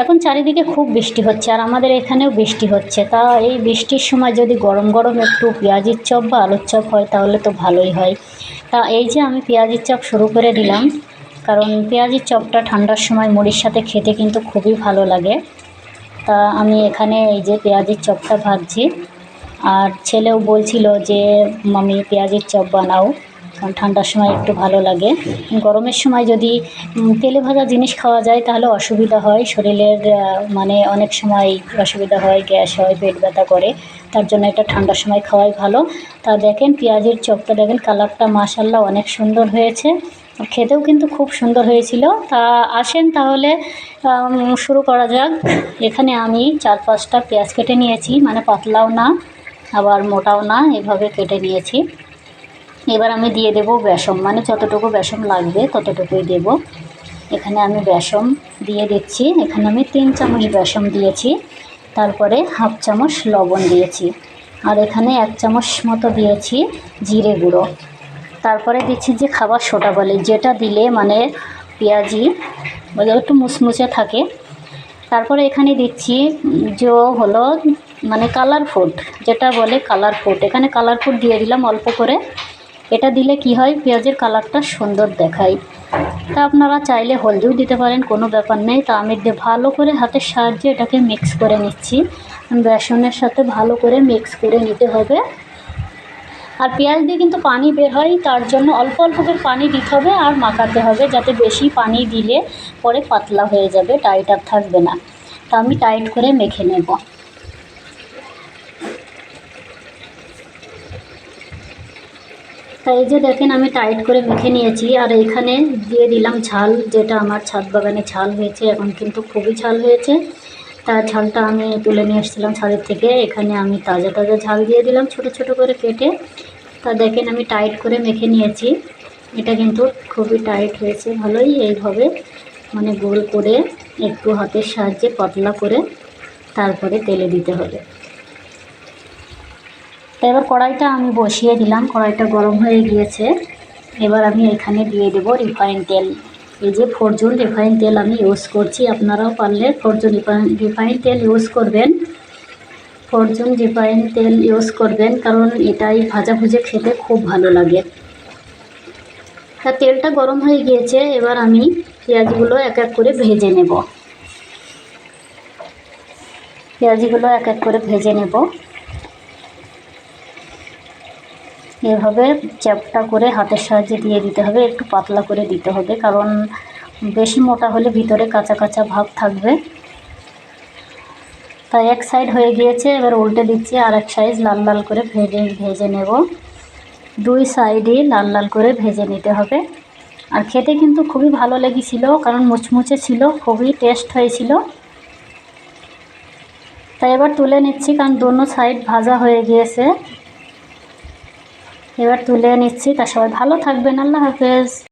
এখন চারিদিকে খুব বৃষ্টি হচ্ছে আর আমাদের এখানেও বৃষ্টি হচ্ছে। তা এই বৃষ্টির সময় যদি গরম গরম একটু পেঁয়াজির চপ বা আলুর চপ হয় তাহলে তো ভালোই হয়। তা এই যে আমি পেঁয়াজির চপ শুরু করে দিলাম, কারণ পেঁয়াজির চপটা ঠান্ডার সময় মুড়ির সাথে খেতে কিন্তু খুবই ভালো লাগে। তা আমি এখানে এই যে পেঁয়াজির চপটা ভাজছি। আর ছেলেও বলছিল যে, মামি, পেঁয়াজির চপ বানাও। ঠান্ডার সময় একটু ভালো লাগে। গরমের সময় যদি তেলে ভাজা জিনিস খাওয়া যায় তাহলে অসুবিধা হয়। শরীরের মানে অনেক সময় অসুবিধা হয়, গ্যাস হয়, পেট ব্যথা করে। তার জন্য এটা ঠান্ডার সময় খাওয়াই ভালো। তা দেখেন পেঁয়াজের চপটা দেখেন, কালারটা মাসাল্লাহ অনেক সুন্দর হয়েছে। খেতেও কিন্তু খুব সুন্দর হয়েছিল। তা আসেন তাহলে শুরু করা যাক। এখানে আমি চার পাঁচটা পেঁয়াজ কেটে নিয়েছি। মানে পাতলাও না, আবার মোটাও না, এভাবে কেটে নিয়েছি। এবার আমি দিয়ে দেব বেসম মানে যতটুকু বেসম লাগবে ততটুকুই দেব। এখানে আমি বেসম দিয়ে দিচ্ছি। এখানে আমি তিন চামচ বেসম দিয়েছি। তারপরে হাফ চামচ লবণ দিয়েছি। আর এখানে এক চামচ মতো দিয়েছি জিরে গুঁড়ো। তারপরে দিচ্ছি যে খাবার সোটা বলে। যেটা দিলে মানে পেঁয়াজি একটু মুচমুচে থাকে। তারপরে এখানে দিচ্ছি যে হলো মানে কালার ফুড যেটা বলে কালার ফুড এখানে কালার ফুড দিয়ে দিলাম অল্প করে। এটা দিলে কি হয়? পেঁয়াজের কালারটা সুন্দর দেখায়। তা আপনারা চাইলে হলদিও দিতে পারেন, কোনো ব্যাপার নেই। তা আমি ভালো করে হাতের সাহায্যে এটাকে মিক্স করে নিচ্ছি। বেসনের সাথে ভালো করে মিক্স করে নিতে হবে। আর পেঁয়াজ দিয়ে কিন্তু পানি বের হয়, তার জন্য অল্প অল্প করে পানি দিতে হবে আর মাখাতে হবে, যাতে বেশি পানি দিলে পরে পাতলা হয়ে যাবে টাইট আর থাকবে না। তা আমি টাইট করে মেখে নেব। তাই যে দেখেন, আমি টাইট করে মেখে নিয়েছি আর এখানে দিয়ে দিলাম ঝাল, যেটা আমার ছাদ বাগানে ঝাল হয়েছে, এখন কিন্তু খুবই ঝাল হয়েছে। তার ঝালটা আমি তুলে নিয়ে এসেছিলাম ছাদের থেকে, এখানে আমি তাজা তাজা ঝাল দিয়ে দিলাম ছোট ছোট করে কেটে। তা দেখেন, আমি টাইট করে মেখে নিয়েছি, এটা কিন্তু খুবই টাইট হয়েছে, ভালোই এইভাবে মানে গোল করে একটু হাতের সাহায্যে পাতলা করে তারপরে তেলে দিতে হবে। তো এবার কড়াইটা আমি বসিয়ে দিলাম। কড়াইটা গরম হয়ে গিয়েছে। এবার আমি এখানে দিয়ে দেব রিফাইন তেল। এই যে ফরচুন রিফাইন তেল আমি ইউজ করছি। আপনারাও পারলে ফরচুন রিফাইন তেল ইউজ করবেন। ফরচুন রিফাইন তেল ইউজ করবেন কারণ এটাই ভাজা ভুজে খেতে খুব ভালো লাগে। তা তেলটা গরম হয়ে গিয়েছে। এবার আমি পেঁয়াজগুলো এক এক করে ভেজে নেব। পেঁয়াজগুলো এক এক করে ভেজে নেব। এভাবে চ্যাপটা করে হাতের সাহায্যে দিয়ে দিতে হবে, একটু পাতলা করে দিতে হবে, কারণ বেশি মোটা হলে ভিতরে কাঁচা কাঁচা ভাব থাকবে। তাই এক সাইড হয়ে গিয়েছে, এবার উল্টে দিচ্ছি আর এক সাইজ লাল লাল করে ভেজে ভেজে নেব। দুই সাইডই লাল লাল করে ভেজে নিতে হবে। আর খেতে কিন্তু খুবই ভালো লেগেছিল, কারণ মুচমুচে ছিল, খুবই টেস্ট হয়েছিল। তাই এবার তুলে নিচ্ছি, কারণ দোনো সাইড ভাজা হয়ে গিয়েছে। এবার তুলে নিচ্ছি। তা সবাই ভালো থাকবেন। আল্লাহ হাফেজ।